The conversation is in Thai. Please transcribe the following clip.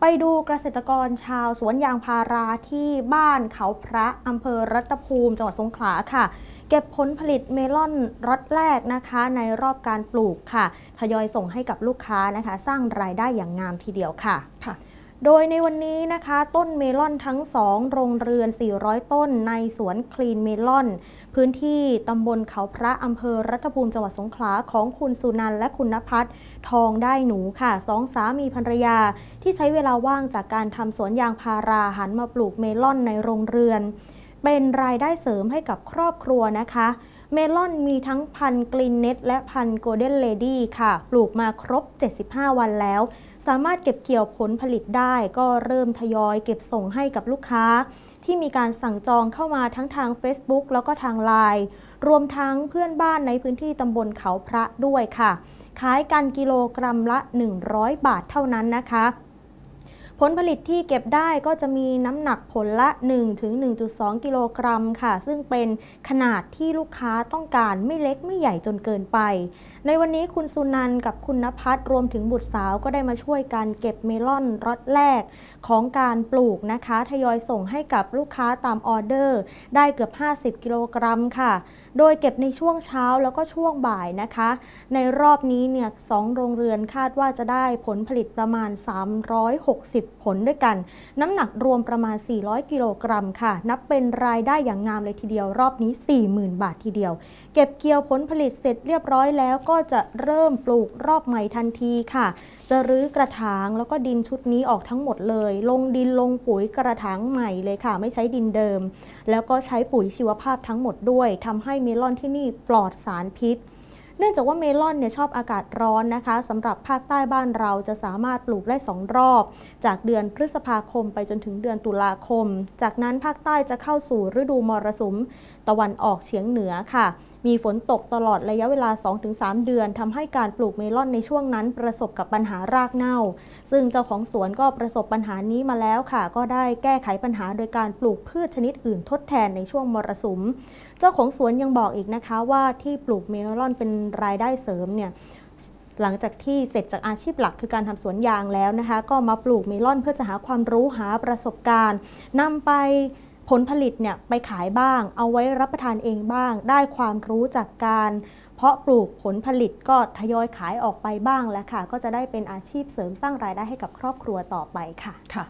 ไปดูเกษตรกรชาวสวนยางพาราที่บ้านเขาพระอำเภอรัตภูมิจังหวัดสงขลาค่ะ เก็บผลผลิตเมลอนรสแรกนะคะ ในรอบการปลูกค่ะ ทยอยส่งให้กับลูกค้านะคะ สร้างรายได้อย่างงามทีเดียวค่ะค่ะ โดยในวันนี้นะคะต้นเมลอนทั้ง 2 โรงเรือน 400 ต้นในสวนคลีนเมลอน พื้นที่ตำบลเขาพระอำเภอรัตภูมิจังหวัดสงขลาของคุณสุนันและคุณนภัทรทองได้หนูค่ะสองสามีภรรยา ที่ใช้เวลาว่างจากการทำสวนยางพาราหันมาปลูกเมลอนในโรงเรือน เป็นรายได้เสริมให้กับครอบครัวนะคะ เมลอนมีทั้งพันกลินเน็ตและพันโกลเด้นเลดี้ค่ะ ปลูกมาครบ 75 วันแล้ว สามารถเก็บเกี่ยวผลผลิตได้ ก็เริ่มทยอยเก็บส่งให้กับลูกค้า ที่มีการสั่งจองเข้ามาทั้งทาง Facebook แล้วก็ทางไลน์รวมทั้งเพื่อนบ้านในพื้นที่ตำบลเขาพระด้วยค่ะ ขายกันกิโลกรัมละ 100 บาทเท่านั้นนะคะ ผลผลิตที่เก็บได้ก็จะมีน้ำหนักผลละ 1-1.2 กิโลกรัมค่ะ ซึ่งเป็นขนาดที่ลูกค้าต้องการไม่เล็กไม่ใหญ่จนเกินไป ในวันนี้คุณสุนันท์กับคุณนภัทรวมถึงบุตรสาวก็ได้มาช่วยกันเก็บเมลอนรอดแรกของการปลูกนะคะ ทยอยส่งให้กับลูกค้าตามออเดอร์ ได้เกือบ 50 กิโลกรัมค่ะ โดยเก็บในช่วงเช้าแล้วก็ช่วงบ่ายนะคะ ในรอบนี้เนี่ยสองโรงเรือนคาดว่าจะได้ผลผลิตประมาณ 360ผลด้วยกัน น้ำหนักรวมประมาณ 400 กิโลกรัมค่ะ นับเป็นรายได้อย่างงามเลยทีเดียวรอบนี้ 40,000 บาททีเดียว เก็บเกี่ยวผลผลิตเสร็จเรียบร้อยแล้วก็จะเริ่มปลูกรอบใหม่ทันทีค่ะ จะรื้อกระถางแล้วก็ดินชุดนี้ออกทั้งหมดเลย ลงดินลงปุ๋ยกระถางใหม่เลยค่ะ ไม่ใช้ดินเดิม แล้วก็ใช้ปุ๋ยชีวภาพทั้งหมดด้วยทำให้เมลอนที่นี่ปลอดสารพิษ เนื่องจากว่าเมลอนเนี่ยชอบอากาศร้อนนะคะสำหรับภาคใต้บ้านเราจะสามารถปลูกได้ 2 รอบ จากเดือนพฤษภาคมไปจนถึงเดือนตุลาคม จากนั้นภาคใต้จะเข้าสู่ฤดูมรสุม ตะวันออกเฉียงเหนือค่ะ มีฝนตกตลอดระยะเวลา 2-3 เดือนทำให้การปลูกเมลอนในช่วงนั้นประสบกับปัญหารากเน่า ซึ่งเจ้าของสวนก็ประสบปัญหานี้มาแล้วค่ะ ก็ได้แก้ไขปัญหาโดยการปลูกพืชชนิดอื่นทดแทนในช่วงมรสุม เจ้าของสวนยังบอกอีกนะคะว่าที่ปลูกเมลอนเป็นรายได้เสริมเนี่ยหลังจากที่เสร็จจากอาชีพหลักคือการทำสวนยางแล้วนะคะ ก็มาปลูกเมลอนเพื่อจะหาความรู้หาประสบการณ์นำไป ผลผลิตเนี่ยไปขายบ้าง เอาไว้รับประทานเองบ้าง ได้ความรู้จากการเพาะปลูกผลผลิตก็ทยอยขายออกไปบ้างแล้วค่ะ ก็จะได้เป็นอาชีพเสริมสร้างรายได้ให้กับครอบครัวต่อไปค่ะค่ะ